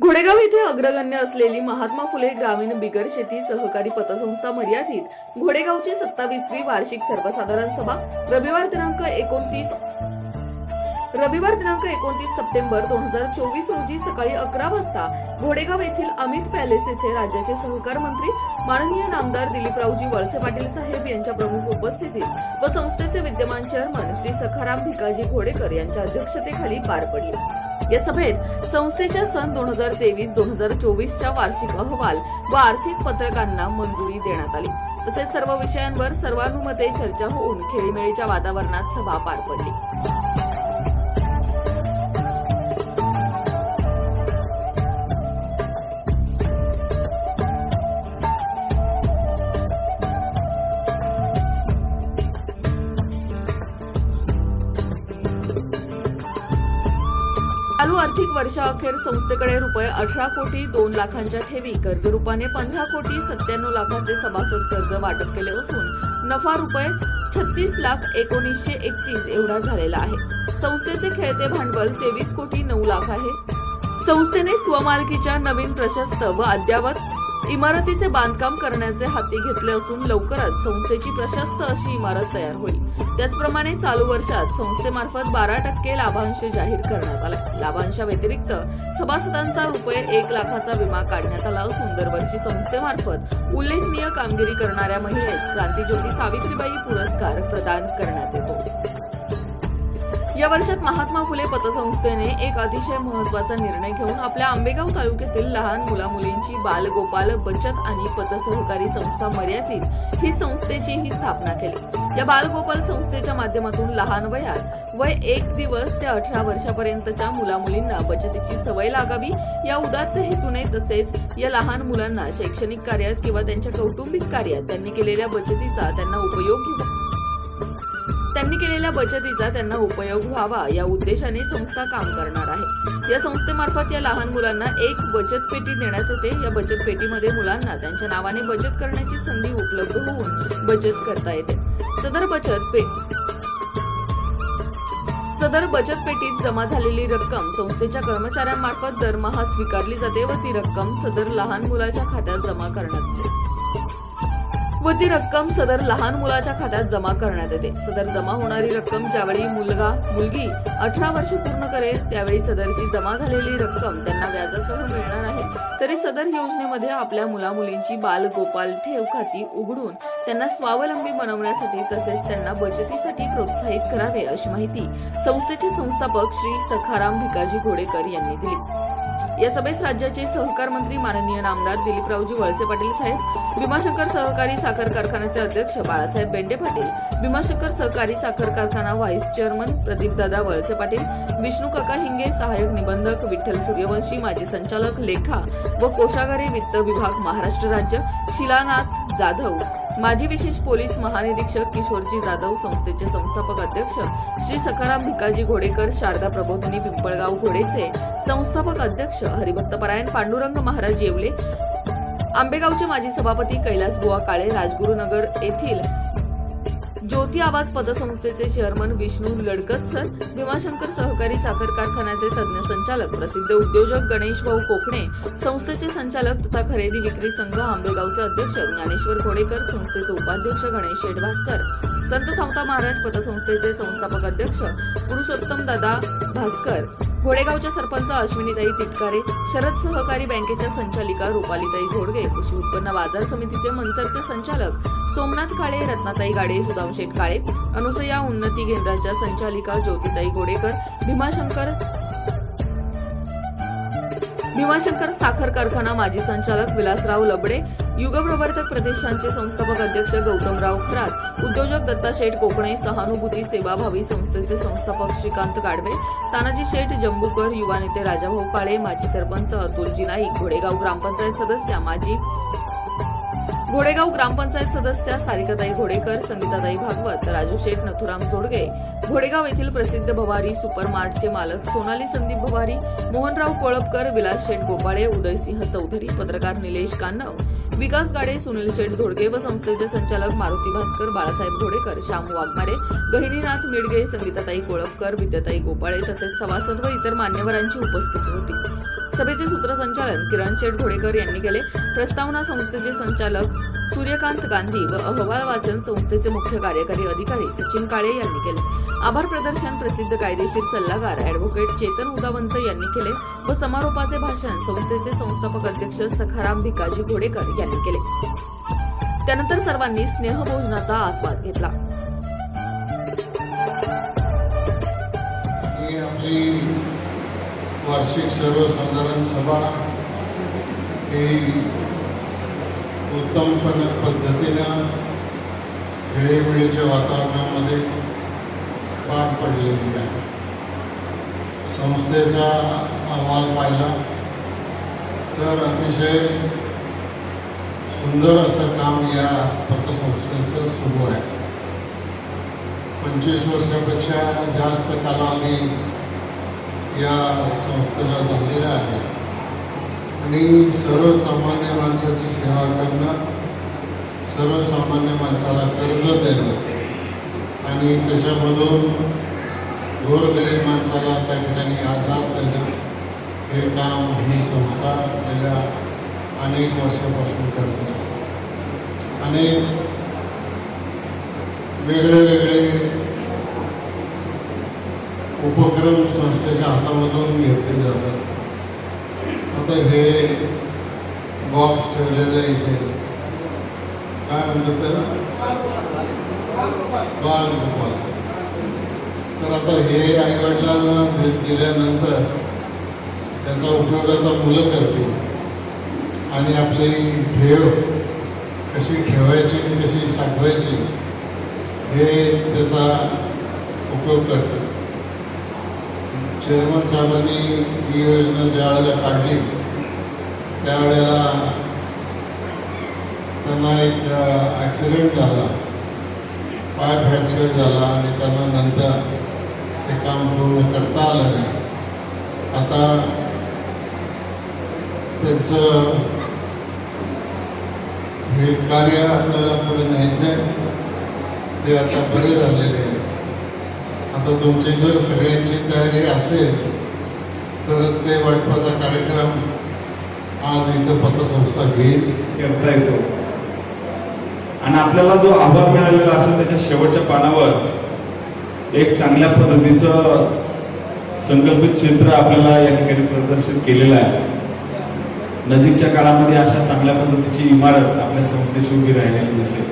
घोडेगाव येथे अग्रगण्य असलेली महात्मा फुले ग्रामीण बिगर शेती सहकारी पतसंस्था मर्यादित घोडेगावची सत्तावीसवी वार्षिक सर्वसाधारण सभा. रविवार दिनांक एकोणतीस रविवार दिनांक एकोणतीस सप्टेंबर दोन हजार चोवीस रोजी सकाळी अकरा वाजता घोडेगाव येथील अमित पॅलेस येथे राज्याचे सहकार मंत्री माननीय नामदार दिलीपरावजी वळसे पाटील साहेब यांच्या प्रमुख उपस्थितीत व संस्थेचे विद्यमान चेअरमन श्री सखाराम भिकाजी घोडेकर यांच्या अध्यक्षतेखाली पार पडली. या सभेत संस्थेच्या सन दोन हजार तेवीस दोन हजार चोवीसच्या वार्षिक अहवाल व आर्थिक पत्रकांना मंजुरी देण्यात आली. तसेच सर्व विषयांवर सर्वानुमते चर्चा होऊन खेळीमेळीच्या वातावरणात सभा पार पडली. आर्थिक वर्षाअखेर संस्थेकडे रुपये अठरा कोटी दोन लाखांच्या ठेवी कर्जरूपाने पंधरा कोटी सत्त्याण्णव लाखांचे सभासद कर्ज वाटप केले असून नफा रुपये छत्तीस लाख एकोणीसशे एकतीस एवढा झालेला आहे. संस्थेचे खेळते भांडवल तेवीस कोटी नऊ लाख आहे. संस्थेने स्वमालकीच्या नवीन प्रशस्त व अद्ययावत इमारतीचे बांधकाम करण्याचे हाती घेतले असून लवकरच संस्थेची प्रशस्त अशी इमारत तयार होईल. त्याचप्रमाणे चालू वर्षात संस्थेमार्फत बारा टक्के लाभांश जाहीर करण्यात आला लाभांशा व्यतिरिक्त सभासदांचा रुपये एक लाखाचा विमा काढण्यात आला असून दरवर्षी संस्थेमार्फत उल्लेखनीय कामगिरी करणाऱ्या महिलेस क्रांतीज्योती सावित्रीबाई पुरस्कार प्रदान करण्यात येतो. या वर्षात महात्मा फुले पतसंस्थेने एक अतिशय महत्त्वाचा निर्णय घेऊन आपल्या आंबेगाव तालुक्यातील लहान मुलामुलींची बालगोपाल बचत आणि पतसहकारी संस्था मर्यादित ही संस्थेची ही स्थापना केली. या बालगोपाल संस्थेच्या माध्यमातून लहान वयात वय एक दिवस ते अठरा वर्षापर्यंतच्या मुलामुलींना बचतीची सवय लागावी या उदात्त हेतूने तसेच या लहान मुलांना शैक्षणिक कार्यात किंवा त्यांच्या कौटुंबिक कार्यात त्यांनी केलेल्या बचतीचा त्यांना उपयोग त्यांनी केलेल्या बचतीचा त्यांना उपयोग व्हावा या उद्देशाने संस्था काम करणार आहे. या संस्थेमार्फत या लहान मुलांना एक बचत पेटी देण्यात येते. या बचत पेटीमध्ये मुलांना त्यांच्या नावाने बचत करण्याची संधी उपलब्ध होऊन बचत करता येते. सदर बचत पे सदर बचत पेटीत जमा झालेली रक्कम संस्थेच्या कर्मचाऱ्यांमार्फत दरमहा स्वीकारली जाते व ती रक्कम सदर लहान मुलाच्या खात्यात जमा करण्यात येते. व ती रक्कम सदर लहान मुलाच्या खात्यात जमा करण्यात येते. सदर जमा होणारी रक्कम ज्यावेळी मुलगा मुलगी अठरा वर्ष पूर्ण करेल त्यावेळी सदरची जमा झालेली रक्कम त्यांना व्याजासह मिळणार आहे. तरी सदर योजनेमध्ये आपल्या मुलामुलींची बाल गोपाल ठेव खाती उघडून त्यांना स्वावलंबी बनवण्यासाठी तसेच त्यांना बचतीसाठी प्रोत्साहित करावे अशी माहिती संस्थेचे संस्थापक श्री सखाराम भिकाजी घोडेकर यांनी दिली. या सभेस राज्याचे सहकार मंत्री माननीय नामदार दिलीपरावजी वळसे पाटील साहेब भीमाशंकर सहकारी साखर कारखान्याचे अध्यक्ष बाळासाहेब बेंडे पाटील भीमाशंकर सहकारी साखर कारखाना व्हाईस चेअरमन प्रदीपदादा वळसे पाटील विष्णू काका हिंगे सहाय्यक निबंधक विठ्ठल सूर्यवंशी माजी संचालक लेखा व कोशागारी वित्त विभाग महाराष्ट्र राज्य शिलानाथ जाधव. माजी विशेष पोलीस महानिरीक्षक किशोरजी जाधव संस्थेचे संस्थापक अध्यक्ष श्री सखाराम भिकाजी घोडेकर शारदा प्रबोधिनी पिंपळगाव घोडेचे संस्थापक अध्यक्ष हरिभक्तपरायण पांडुरंग महाराज येवले आंबेगावचे माजी सभापती कैलास बुवा काळे राजगुरुनगर येथील ज्योती आवाज पतसंस्थेचे चेअरमन विष्णू लडकत सर भीमाशंकर सहकारी साखर कारखान्याचे तज्ज्ञ संचालक प्रसिद्ध उद्योजक गणेश भाऊ कोकणे संस्थेचे संचालक तथा खरेदी विक्री संघ आंबेगावचे अध्यक्ष ज्ञानेश्वर घोडेकर संस्थेचे उपाध्यक्ष गणेश शेठ भास्कर संत सावता महाराज पतसंस्थेचे संस्थापक अध्यक्ष पुरुषोत्तम दादा भास्कर घोडेगावच्या सरपंच अश्विनीताई तिटकारे शरद सहकारी बँकेच्या संचालिका रुपालीताई झोडगे कृषी उत्पन्न बाजार समितीचे मनसरचे संचालक सोमनाथ काळे रत्नाताई गाडे सुदामशेठ काळे अनुसया उन्नती केंद्राच्या संचालिका ज्योतिताई गोडेकर भीमाशंकर भीमाशंकर साखर कारखाना माजी संचालक विलासराव लबडे युगप्रवर्तक प्रतिष्ठानचे संस्थापक अध्यक्ष गौतमराव खरात उद्योजक दत्ता शेठ कोकणे सहानुभूती सेवाभावी संस्थेचे संस्थापक श्रीकांत गाडवे तानाजी शेठ जंबूकर युवा नेते राजाभाऊ काळे माजी सरपंच अतुलजी नाईक घोडेगाव ग्रामपंचायत सदस्य माजी घोडेगाव ग्रामपंचायत सदस्य सारिकाताई घोडेकर संगीताताई भागवत राजू शेठ नथुराम जोडगे घोडेगाव येथील प्रसिद्ध भवारी सुपर मार्टचे मालक सोनाली संदीप भवारी मोहनराव कोळपकर विलास शेठ गोपाळे उदयसिंह चौधरी पत्रकार निलेश कान्नव विकास गाडे सुनील शेठ झोडगे व संस्थेचे संचालक मारुती भास्कर बाळासाहेब घोडेकर श्याम वाघमारे गहिनीनाथ मिडगे संगीताताई कोळपकर विद्याताई गोपाळे तसेच सभासद व इतर मान्यवरांची उपस्थिती होती. सभेचे सूत्रसंचालन किरण शेठ घोडेकर यांनी केले. प्रस्तावना संस्थेचे संचालक सूर्यकांत गांधी व अहवाल वाचन संस्थेचे मुख्य कार्यकारी अधिकारी सचिन काळे यांनी केले. आभार प्रदर्शन प्रसिद्ध कायदेशीर सल्लागार अॅडव्होकेट चेतन उदावंत यांनी केले व समारोपाचे भाषण संस्थेचे संस्थापक अध्यक्ष सखाराम भिकाजी घोडेकर यांनी केले. त्यानंतर सर्वांनी स्नेहभोजनाचा आस्वाद घेतला. आपली वार्षिक सर्वसाधारण सभा ही उत्तम पण पद्धतीनं खेळीमेळीच्या वातावरणामध्ये पार पडलेली आहे. संस्थेचा अहवाल पाहिला तर अतिशय सुंदर असं काम या पतसंस्थेचं सुरू आहे. पंचवीस वर्षापेक्षा जास्त कालावधी या संस्थेला झालेला आहे. आणि सर्वसामान्य माणसाची सेवा करणं सर्वसामान्य माणसाला कर्ज देणं आणि त्याच्यामधून गोरगरीब माणसाला त्या ठिकाणी आधार देणं हे काम ही संस्था गेल्या अनेक वर्षापासून करते. अनेक वेगळे वेगळे उपक्रम संस्थेच्या हातामधून घेतले जातात. फक्त हे बॉक्स ठेवलेलं इथे. काय म्हणतात त्याला? बाल तर आता हे आईवडिलांना दि- दिल्यानंतर त्याचा उपयोग आता मुलं करतील. आणि आपली ठेव कशी ठेवायची आणि कशी साठवायची हे त्याचा उपयोग करतात. चेअरमन साहेबांनी ही योजना ज्या वेळेला काढली त्यावेळेला त्यांना एक ॲक्सिडेंट झाला. पाय फ्रॅक्चर झाला आणि त्यांना नंतर ते काम पूर्ण करता आलं नाही. आता त्यांचं हे कार्य आपल्याला पुढे न्यायचं आहे. ते आता बरे झालेले आहे आता तुमची जर सगळ्यांची तयारी असेल तर ते वाटपाचा कार्यक्रम आज इथं पतसंस्था घेईल. करता येतो. आणि आपल्याला जो आभार मिळालेला असेल त्याच्या शेवटच्या पानावर एक चांगल्या पद्धतीचं संकल्पित चित्र आपल्याला या ठिकाणी प्रदर्शित केलेलं आहे. नजीकच्या काळामध्ये अशा चांगल्या पद्धतीची इमारत आपल्या संस्थेची उभी राहिलेली दिसेल.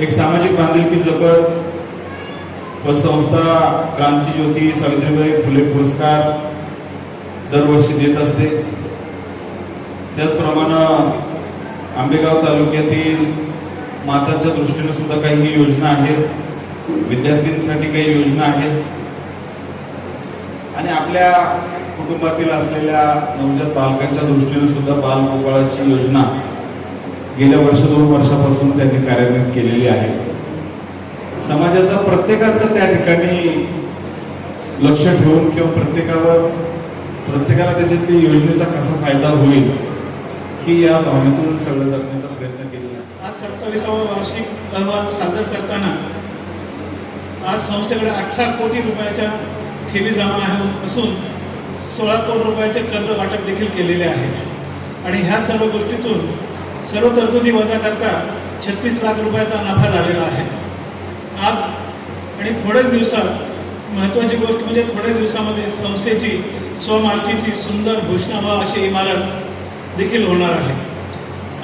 एक सामाजिक बांधिलकी जपत पतसंस्था क्रांतीज्योती सावित्रीबाई फुले पुरस्कार दरवर्षी देत असते. त्याचप्रमाणे आंबेगाव तालुक्यातील मातांच्या दृष्टीने सुद्धा काही योजना आहेत. विद्यार्थ्यांसाठी काही योजना आहेत. आणि आपल्या कुटुंबातील असलेल्या नवजात बालकांच्या दृष्टीने सुद्धा बालगोपाळाची योजना गेल्या वर्ष दोन वर्षापासून त्यांनी कार्यान्वित केलेली आहे. समाजाचा प्रत्येकाचं त्या ठिकाणी लक्ष ठेवून किंवा प्रत्येकावर प्रत्येकाला त्याच्यातली योजनेचा कसा फायदा होईल ही या भावनेतून सगळं जगण्याचा प्रयत्न केलेला आहे. आज सत्तावीसावा वार्षिक अहवाल सादर करताना आज संस्थेकडे अठरा कोटी रुपयाच्या ठेवी जमा आहे असून सोळा कोटी रुपयाचे कर्ज वाटप देखील केलेले आहे. आणि ह्या सर्व गोष्टीतून सर्व तरतुदी वजा करता छत्तीस लाख रुपयाचा नफा झालेला आहे. आज आणि थोड्याच दिवसात महत्त्वाची गोष्ट म्हणजे थोड्याच दिवसामध्ये संस्थेची स्वमालकीची सुंदर भूषणावा अशी इमारत देखील होणार आहे.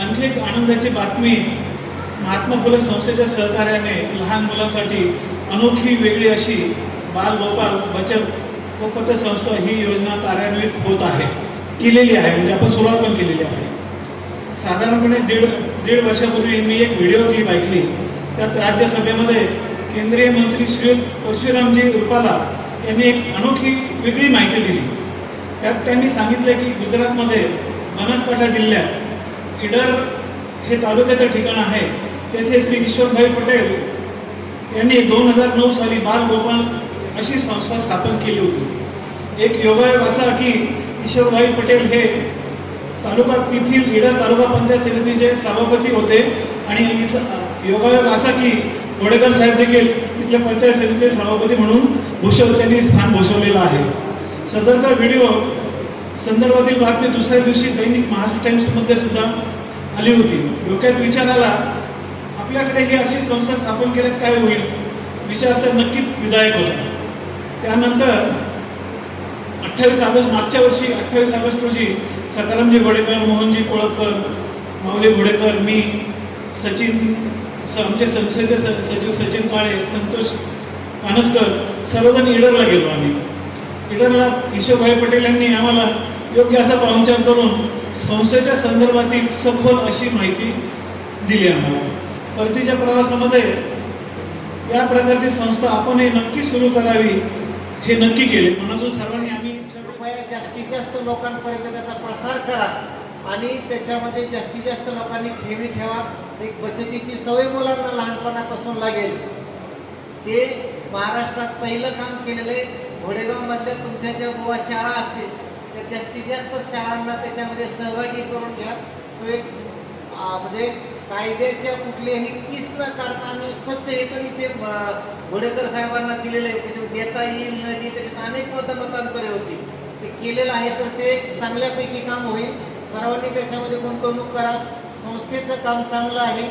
आणखी एक आनंदाची बातमी महात्मा फुले संस्थेच्या सहकार्याने लहान मुलांसाठी अनोखी वेगळी अशी बाल गोपाल बचत व पतसंस्था ही योजना कार्यान्वित होत आहे केलेली आहे म्हणजे आपण सुरुवात पण केलेली आहे. साधारणपणे दीड दीड वर्षापूर्वी मी एक व्हिडिओ क्लिप ऐकली. त्यात राज्यसभेमध्ये केंद्रीय मंत्री श्री परशुरामजी रुपाला यांनी एक अनोखी वेगळी माहिती दिली. त्यात त्यांनी सांगितलं की गुजरातमध्ये बनासकांठा जिल्ह्यात इडर हे तालुक्याचं ठिकाण आहे. तेथे श्री किशोरभाई पटेल यांनी दोन हजार नऊ साली बाल गोपाल अशी संस्था स्थापन केली होती. एक योगायोग असा की ईश्वरभाई पटेल हे तालुका तेथील इडर तालुका पंचायत समितीचे सभापती होते आणि इथं योगायोग असा की वडेकर साहेब देखील इथल्या पंचायत समितीचे सभापती म्हणून भूषव त्यांनी स्थान भूषवलेलं आहे. सदरचा व्हिडिओ संदर्भातील बातमी दुसऱ्या दिवशी दैनिक महाराष्ट्र टाइम्समध्ये सुद्धा आली होती. डोक्यात विचार आला आपल्याकडे ही अशी संस्था स्थापन केल्यास काय होईल? विचार तर नक्कीच विधायक होता. त्यानंतर अठ्ठावीस ऑगस्ट मागच्या वर्षी अठ्ठावीस ऑगस्ट रोजी सकारामजी घोडेकर मोहनजी कोळपकर माऊली घोडेकर मी सचिन स आमचे संसदेचे स- सचिव सचिन काळे संतोष कानसकर सर्वजण इडरला गेलो आम्ही. इडरला ईश्वरभाई पटेल यांनी आम्हाला योग्य असा पाहुणचार करून संस्थेच्या संदर्भातील सखोल अशी माहिती दिली आम्हाला. परतीच्या प्रवासामध्ये या प्रकारची संस्था आपणही नक्की सुरू करावी हे नक्की केले. म्हणून सर्वांनी आम्ही कृपया जास्तीत जास्त लोकांपर्यंत त्याचा प्रसार करा आणि त्याच्यामध्ये जास्तीत जास्त लोकांनी ठेवी ठेवा. एक बचतीची सवय मुलांना लहानपणापासून लागेल. ते महाराष्ट्रात पहिलं काम केलेलं आहे. घोडेगावमधल्या तुमच्या ज्या बुवा शाळा असतील तर जास्तीत जास्त शाळांना त्याच्यामध्ये सहभागी करून घ्या. तो एक म्हणजे कायद्याच्या कुठलेही किस न काढता आम्ही स्वच्छ हे पण इथे घोडेकर साहेबांना दिलेलं आहे. त्याच्यामध्ये देता येईल न देईल त्याच्यात अनेक मतमतांतरे होती. ते केलेलं आहे तर ते चांगल्यापैकी काम होईल. सर्वांनी त्याच्यामध्ये गुंतवणूक करा. संस्थेचं काम चांगलं आहे.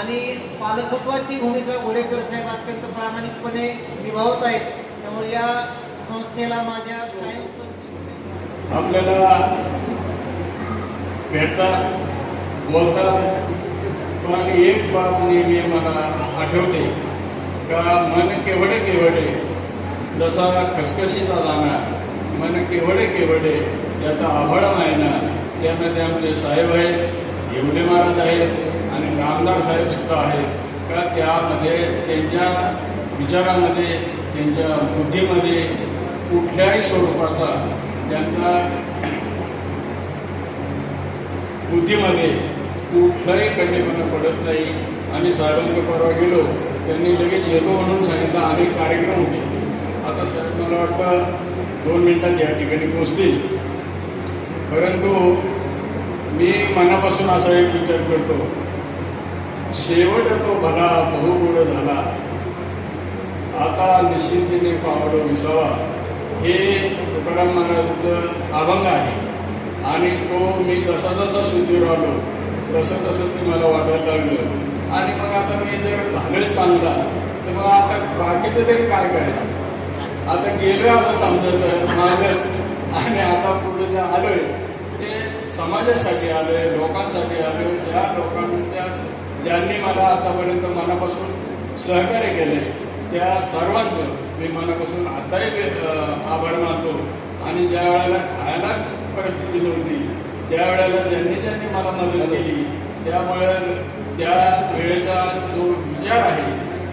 आणि पालकत्वाची भूमिका घोडेकर साहेब अत्यंत प्रामाणिकपणे निभावत आहेत. त्यामुळे या संस्थेला माझ्या कायम आपल्याला भेटतात बोलतात. पण एक बाब नेहमी मला आठवते का मन केवढे केवढे जसा खसखशीचा दाना मन केवढे केवढे त्याचा आभाळ मायना त्यामध्ये आमचे साहेब आहेत येवले महाराज आहेत आणि नामदार साहेबसुद्धा आहेत. का त्यामध्ये त्यांच्या विचारामध्ये त्यांच्या बुद्धीमध्ये कुठल्याही स्वरूपाचा त्यांचा बुद्धीमध्ये कुठलाही कमीपणा पडत नाही. आणि साहेबांच्या परवा गेलो. त्यांनी लगेच येतो म्हणून सांगितलं अनेक कार्यक्रम होते. आता साहेब मला वाटतं दोन मिनिटात या ठिकाणी पोचतील परंतु मी मनापासून असा एक विचार करतो शेवट तो भला बहुगुण झाला. आता निश्चिंतीने पावडं विसावा. हे तुकाराम महाराजांचं अभंग आहे. आणि तो मी जसा जसा शुद्धीवर आलो तसं तसं ते मला वाटायला लागलं. आणि मग आता मी जर झालं चांगला तर मग आता बाकीचं तरी काय करायचं? आता गेलोय असं समजायचं मागच. आणि आता पुढे जे आलोय ते समाजासाठी आलोय लोकांसाठी आलोय. ज्या लोकांच्या ज्यांनी मला आतापर्यंत मनापासून सहकार्य केलंय त्या सर्वांचं मी मनापासून आताही आभार मानतो. आणि ज्या वेळेला खायला परिस्थिती नव्हती त्यावेळेला ज्यांनी ज्यांनी मला मदत केली त्यामुळे त्या वेळेचा जो विचार आहे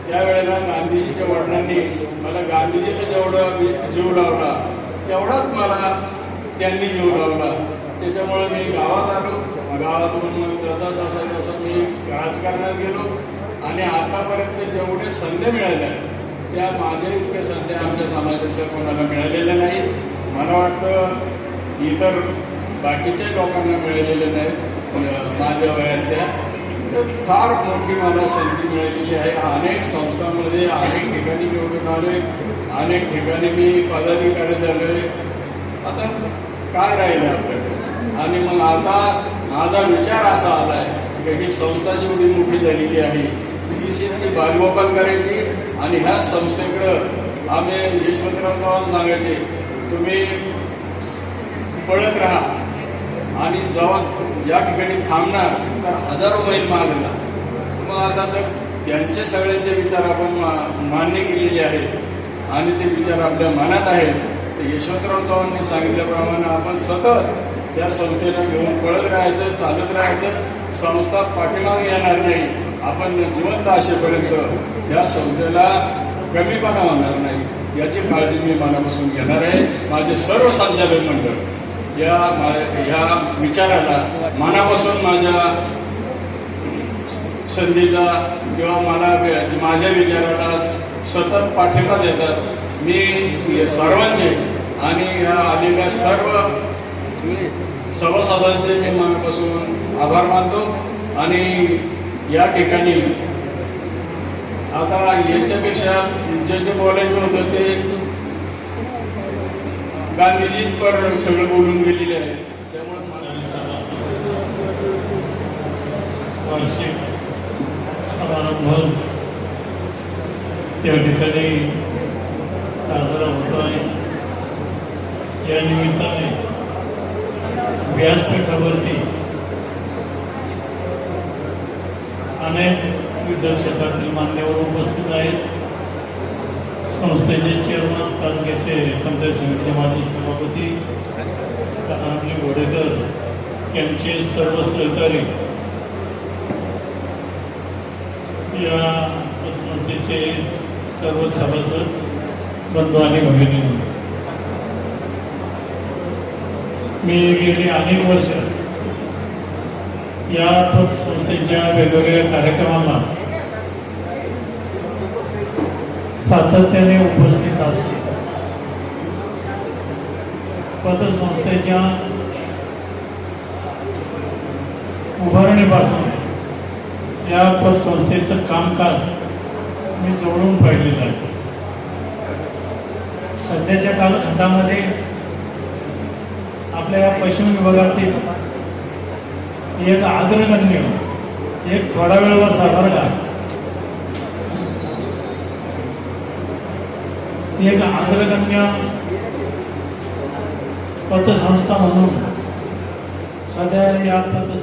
त्यावेळेला गांधीजीच्या वडिलांनी मला गांधीजीला जेवढं जीव लावला तेवढाच मला त्यांनी जीव लावला. त्याच्यामुळे मी गावात आलो. गावातून मग जसा जसा जसा मी राजकारणात गेलो आणि आतापर्यंत जेवढे संधी मिळाल्या त्या माझ्या इतक्या संध्या आमच्या समाजातल्या कोणाला मिळालेल्या नाहीत. मला वाटतं इतर बाकीच्या लोकांना मिळालेल्या नाहीत माझ्या वयातल्या. तर फार मोठी मला संधी मिळालेली आहे. अनेक संस्थांमध्ये अनेक ठिकाणी निवडून आले अनेक ठिकाणी मी पदाधिकारी आहे आता काय राहिलं आपल्याकडे? आणि मग आता माझा विचार असा आला आहे की ही संस्था जेवढी मोठी झालेली आहे ती सिद्धी बालगोपाल करायची आणि ह्या संस्थेकडं आम्ही यशवंतराव चव्हाण सांगायचे तुम्ही पळत राहा आणि जेव्हा ज्या ठिकाणी थांबणार तर हजारो मैल मागला मग आता तर त्यांचे सगळ्यांचे विचार आपण मा- मान्य केलेले आहेत आणि ते विचार आपल्या मनात आहेत. तर यशवंतराव चव्हाणांनी सांगितल्याप्रमाणे आपण सतत त्या संस्थेला घेऊन पळत राहायचं चालत राहायचं. संस्था पाठीमागे येणार नाही. आपण जिवंत असेपर्यंत या संस्थेला कमीपणा होणार नाही याची काळजी मी मनापासून घेणार आहे. माझे सर्व संचालक मंडळ या मा या विचाराला मनापासून माझ्या संधीला किंवा मला माझ्या विचाराला सतत पाठिंबा देतात. मी सर्वांचे आणि या आलेल्या सर्व सभासदांचे मी मनापासून आभार मानतो. आणि या ठिकाणी आता याच्यापेक्षा जे जे बोलायचं होतं ते गांधीजी पर सगळं बोलून गेलेले आहे त्यामुळे मला वार्षिक समारंभ या ठिकाणी साजरा होतो आहे. या निमित्ताने व्यासपीठावरती अनेक युद्ध क्षेत्रात मान्यवर उपस्थित आहेत. संस्थेचे चेअरमन तालुक्याचे पंचायत समितीचे माजी सभापती सदानंदजी घोडेकर त्यांचे सर्व सहकारी या संस्थेचे सर्व सभासद बंधू आणि भगिनी. मी गेली अनेक वर्ष या संस्थेच्या वेगवेगळ्या कार्यक्रमांना सातत्याने उपस्थित असते. पतसंस्थेच्या उभारणीपासून या पतसंस्थेचं कामकाज मी जोडून पाहिलेलं आहे. सध्याच्या कालखंडामध्ये आपल्या या पश्चिम विभागातील एक आग्रगण्य एक थोडा वेळ व साधारण एक अग्रगण्य पतसंस्था म्हणून सध्या या पतसंस्था